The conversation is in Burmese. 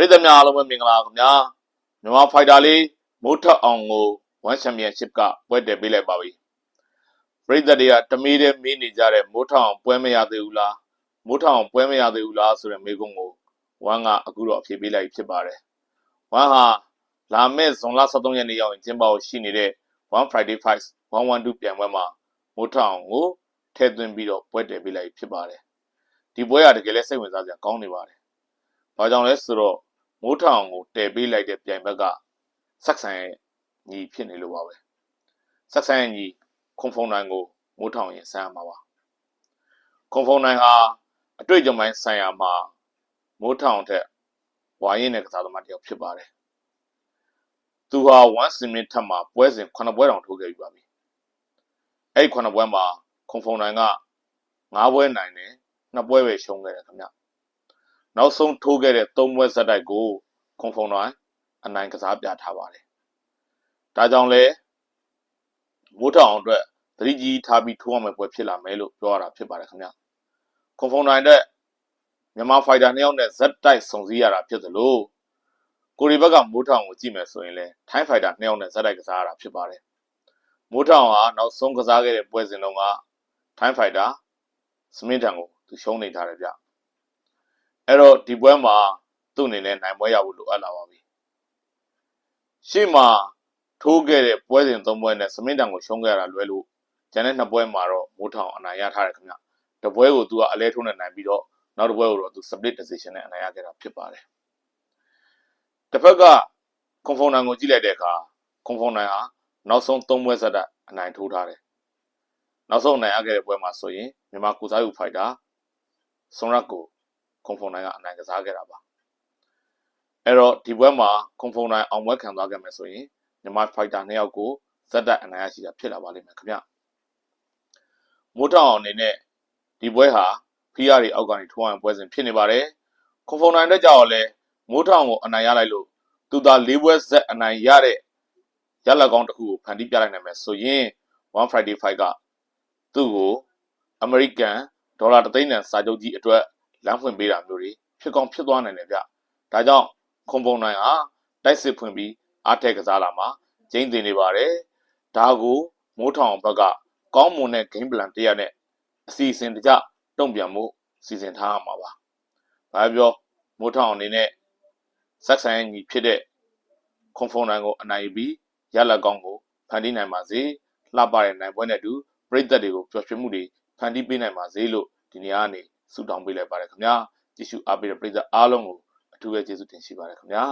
ရိသတ်များအားလုံးပဲမင်္ဂလာခင်ဗျာမြန်မာဖိုက်တာလေးမိုးထက်အောင်ကို1ချန်ပီယံရှစ်ကပွဲတည်ပေးလိုက်ပါပြီပရိသတ်တွေကတမီးတဲ့မင်းနေကြတဲ့မိုးထက်အောင်ပွဲမရသေးဘူးလားမိုးထက်အောင်ပွဲမရသေးဘူးလားဆိုတဲ့မေးခွန်းကိုဝမ်ကအခုတော့အဖြေပေးလိုက်ဖြစ်ပါတယ်ဝမ်ဟာလာမယ့်ဇွန်လ23ရက်နေ့ရောက်ရင်ကျင်းပဖို့ရှိနေတဲ့1 Friday Fights 112ပြန်ပွဲမှာမိုးထက်အောင်ကိုထည့်သွင်းပြီးတော့ပွဲတည်ပေးလိုက်ဖြစ်ပါတယ်ဒီပွဲကတကယ်လဲစိတ်ဝင်စားစရာကောင်းနေပါတယ်။ဘာကြောင့်လဲဆိုတော့ မိုးထောင်ကိုတည်ပေးလိုက်တဲ့ပြိုင်ဘက်ကဆက်ဆန်ရဲ့ညီဖြစ်နေလို့ပါပဲ။ဆက်ဆန်ရဲ့ညီခွန်ဖုံနိုင်ကိုမိုးထောင်ရင်ဆန်းရမှာပါ။ခွန်ဖုံနိုင်ဟာအတွေ့အကြုံပိုင်းဆိုင်ရာမှာမိုးထောင်ထက်ဝါရင်တဲ့ကစားသမားတစ်ယောက်ဖြစ်ပါတယ်။သူဟာ1စင်မီထက်မှာပွဲစဉ်9ပွဲတောင်ထိုးခဲ့ပြီးပါပြီ။အဲ့ဒီ9ပွဲမှာခွန်ဖုံနိုင်က9ပွဲနိုင်တယ်2ပွဲပဲရှုံးခဲ့တယ်ခင်ဗျ။ နောက်ဆုံးထိုးခဲ့တဲ့သုံးပွဲဇက်တိုက်ကိုခွန်ဖုံတိုင်းအနိုင်ကစားပြထားပါတယ်။ဒါကြောင့်လဲမိုးထောင်အတွက်သတိကြီးထားပြီးထိုးရမယ့်ပွဲဖြစ်လာမယ်လို့ပြောရတာဖြစ်ပါတယ်ခင်ဗျ။ခွန်ဖုံတိုင်းတဲ့မြန်မာဖိုက်တာနှစ်ယောက်နဲ့ဇက်တိုက်စုံစည်းရတာဖြစ်သလိုကိုရီဘက်ကမိုးထောင်ကိုကြည့်မယ်ဆိုရင်လဲထိုင်းဖိုက်တာနှစ်ယောက်နဲ့ဇက်တိုက်ကစားရတာဖြစ်ပါတယ်။မိုးထောင်ဟာနောက်ဆုံးကစားခဲ့တဲ့ပွဲစဉ်တုန်းကထိုင်းဖိုက်တာစမင်းတန်ကိုသူရှုံးနေထားတယ်ဗျ။ အဲ့တော့ဒီပွဲမှာသူ့အနေနဲ့နိုင်ပွဲရဖို့လိုအပ်လာပါပြီရှေ့မှာထိုးခဲ့တဲ့ပွဲစဉ်သုံးပွဲနဲ့စမင်းတန်ကိုရှုံးခဲ့ရတာလွဲလို့ကျန်တဲ့နှစ်ပွဲမှာတော့မိုးထောင်အနိုင်ရထားတယ်ခင်ဗျတပွဲကိုသူကအလဲထိုးနဲ့နိုင်ပြီးတော့နောက်တစ်ပွဲကိုတော့သူ split decision နဲ့အနိုင်ရခဲ့တာဖြစ်ပါတယ်တစ်ဖက်ကကွန်ဖုန်နန်ကိုကြည့်လိုက်တဲ့အခါကွန်ဖုန်နန်ဟာနောက်ဆုံးသုံးပွဲဆက်တဲ့အနိုင်ထိုးထားတယ်နောက်ဆုံးအနိုင်ရခဲ့တဲ့ပွဲမှာဆိုရင်မြန်မာကုစားယူဖိုက်တာဆွန်ရက်ကို ကွန်ဖုန်နိုင်ကအနိုင်ကစားခဲ့တာပါအဲ့တော့ဒီပွဲမှာကွန်ဖုန်နိုင်အောင်ပွဲခံသွားခဲ့မယ်ဆိုရင်မြန်မာဖိုက်တာနှစ်ယောက်ကိုဇက်တိုက်အနိုင်ရရှိတာဖြစ်လာပါလိမ့်မယ်ခင်ဗျမိုးတောင်အောင်အနေနဲ့ဒီပွဲဟာဖီးယားတွေအောက်ကနေထိုးအောင်ပွဲစဉ်ဖြစ်နေပါတယ်ကွန်ဖုန်နိုင်တဲ့ကြောက်လဲမိုးတောင်ကိုအနိုင်ရလိုက်လို့သူသာ၄ပွဲဇက်အနိုင်ရတဲ့ရလက်ကောင်းတစ်ခုကိုဖန်တီးပြလိုက်နိုင်မယ်ဆိုရင် One Friday Fight ကသူ့ကိုအမေရိကန်ဒေါ်လာ3သိန်းတန်စာချုပ်ကြီးအတွက် လမ်းဖွင့်ပေးတာမျိုးတွေဖြစ်ကောင်းဖြစ်သွားနိုင်တယ်ဗျ။ဒါကြောင့်ခွန်ပုံနိုင်ဟာတိုက်စစ်ဖွင့်ပြီးအားထက်ကစားလာမှာကျင်းတင်နေပါတယ်။ဒါကိုမိုးထောင်ဘက်ကကောင်းမွန်တဲ့ game plan တရက်နဲ့အစီအစဉ်တကြတုံ့ပြန်မှုစီစဉ်ထားရမှာပါ။ဘာပြောမိုးထောင်အနေနဲ့ဆက်ဆံညီဖြစ်တဲ့ခွန်ဖုန်နိုင်ကိုအနိုင်ယူပြီးရလက်ကောင်းကိုဖန်တီးနိုင်ပါစေ။လှပတဲ့နိုင်ပွဲနဲ့အတူပြည်သက်တွေကိုပျော်ရွှင်မှုတွေဖန်တီးပေးနိုင်ပါစေလို့ဒီနေရာကနေ ဆုတောင်းပေးလိုက်ပါတယ်ခင်ဗျာကြည့်ရှုအားပေးတဲ့ပရိသတ်အားလုံးကိုအထူးပဲကျေးဇူးတင်ရှိပါတယ်ခင်ဗျာ